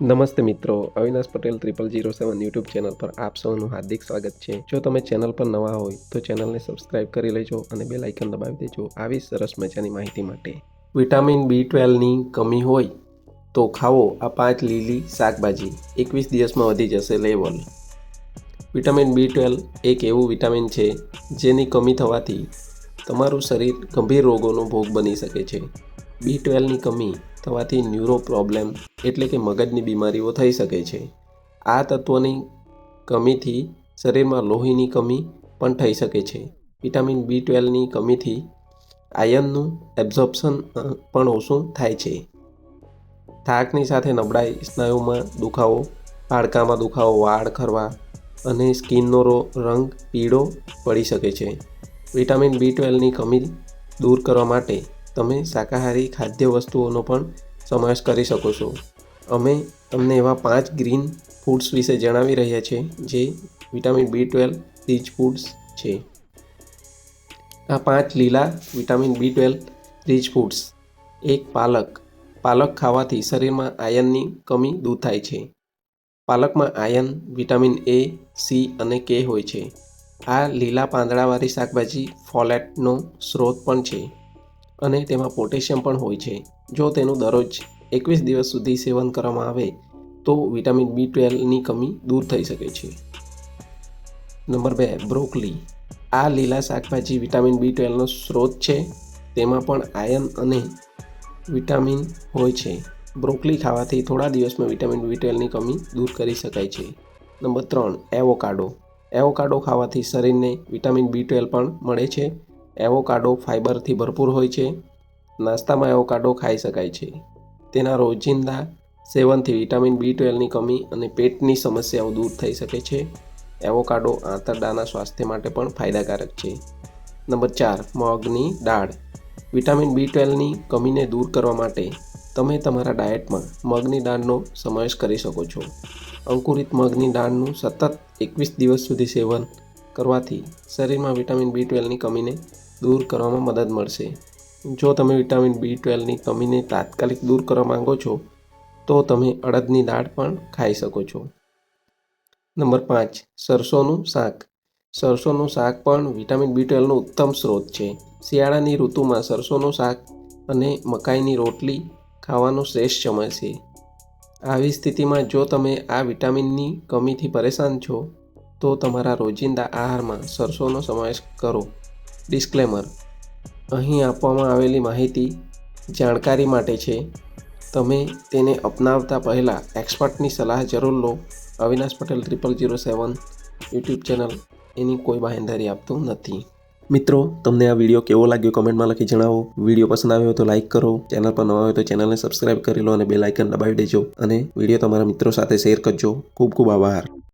નમસ્તે મિત્રો, Avinash Patel triple zero seven YouTube channel પર આપ સૌનું હાર્દિક સ્વાગત છે. જો તમે ચેનલ પર નવા હોય તો ચેનલને સબસ્ક્રાઇબ કરી લેજો અને બે લાઇકન દબાવી દેજો આવી સરસ મજાની માહિતી માટે. વિટામિન બી ટ્વેલ્વની કમી હોય તો ખાવો આ પાંચ લીલી શાકભાજી. એકવીસ દિવસમાં વધી જશે લેવલ વિટામિન બી ટ્વેલ્વ એક એવું વિટામિન છે જેની કમી થવાથી તમારું શરીર ગંભીર રોગોનો ભોગ બની શકે છે. બી ટ્વેલ્વની કમી થવાથી ન્યુરો પ્રોબ્લેમ એટલે કે મગજની બીમારીઓ થઈ શકે છે. આ તત્વોની કમીથી શરીરમાં લોહીની કમી પણ થઈ શકે છે. વિટામિન બી ટ્વેલ્વની કમીથી આયર્નનું એબ્ઝોર્પ્શન પણ ઓછું થાય છે. થાકની સાથે નબળાઈ, સ્નાયુમાં દુખાવો, હાડકામાં દુખાવો, વાળ ખરવા અને સ્કિનનો રંગ પીળો પડી શકે છે. વિટામિન બી ટ્વેલ્વની કમી દૂર કરવા માટે તમે શાકાહારી ખાદ્ય વસ્તુઓનો પણ સમાવેશ કરી શકો છો. અમે તમને એવા પાંચ ગ્રીન ફૂડ્સ વિશે જણાવી રહ્યા છીએ જે vitamin B twelve, rich foods છે. આ પાંચ લીલા vitamin B twelve, rich foods. એક પાલક. પાલક ખાવાથી શરીરમાં આયનની કમી દૂર થાય છે. પાલકમાં આયન, વિટામિન એ, સી અને કે હોય છે. આ લીલા પાંદડાવાળી શાકભાજી ફોલેટનો સ્ત્રોત પણ છે. અને તેમાં પોટેશિયમ પણ હોય છે. જો તેનું દરરોજ એકવીસ દિવસ સુધી સેવન કરવામાં આવે, તો વિટામિન બી ટ્વેલ્વની કમી દૂર થઈ શકે છે. નંબર બે, બ્રોકલી. આ લીલા શાકભાજી વિટામિન બી ટ્વેલ્વનો સ્ત્રોત છે. તેમાં પણ આયન અને વિટામિન હોય છે. બ્રોકલી ખાવાથી થોડા દિવસમાં વિટામિન બી ટ્વેલ્વની કમી દૂર કરી શકાય છે. નંબર ત્રણ, એવોકાડો. એવોકાડો ખાવાથી શરીરને વિટામિન બી ટ્વેલ્વ પણ મળે છે. એવોકાડો ફાઇબરથી ભરપૂર હોય છે. નાસ્તામાં એવોકાડો ખાઈ શકાય છે. તેના રોજિંદા સેવનથી વિટામિન બી ટ્વેલ્વની કમી અને પેટની સમસ્યાઓ દૂર થઈ શકે છે. એવોકાડો આંતરડાના સ્વાસ્થ્ય માટે પણ ફાયદાકારક છે. નંબર ચાર, મગની દાળ. વિટામિન બી ટ્વેલ્વની કમીને દૂર કરવા માટે તમે તમારા ડાયટમાં મગની દાળનો સમાવેશ કરી શકો છો. અંકુરિત મગની દાળનું સતત એકવીસ દિવસ સુધી સેવન કરવાથી શરીરમાં વિટામિન બી ટ્વેલ્વની કમીને દૂર કરવામાં મદદ મળશે. જો તમે વિટામિન બી ટ્વેલ્વની કમીને તાત્કાલિક દૂર કરવા માંગો છો, તો તમે અડદની દાળ પણ ખાઈ શકો છો. નંબર પાંચ, સરસોનું શાક. સરસોનું શાક પણ વિટામિન બી ટ્વેલ્વનો ઉત્તમ સ્ત્રોત છે. શિયાળાની ઋતુમાં સરસોનું શાક અને મકાઈની રોટલી ખાવાનો શ્રેષ્ઠ સમય છે. આવી સ્થિતિમાં જો તમે આ વિટામિનની કમીથી પરેશાન છો, તો તમારા રોજિંદા આહારમાં સરસોનો સમાવેશ કરો. ડિસ્ક્લેમર અહીં આપવામાં આવેલી માહિતી જાણકારી માટે છે. તમે તેને અપનાવતા પહેલાં એક્સપર્ટની સલાહ જરૂર લો. Avinash Patel triple zero seven YouTube channel. એની કોઈ બાહેંધરી આપતું નથી. મિત્રો, તમને આ વીડિયો કેવો લાગ્યો કમેન્ટમાં લખી જણાવો. વીડિયો પસંદ આવ્યો તો લાઇક કરો. ચેનલ પર નવા હોય તો ચેનલને સબસ્ક્રાઇબ કરી લો અને બે લાઇકન દબાવી દેજો. અને વીડિયો તમારા મિત્રો સાથે શેર કરજો. ખૂબ ખૂબ આભાર.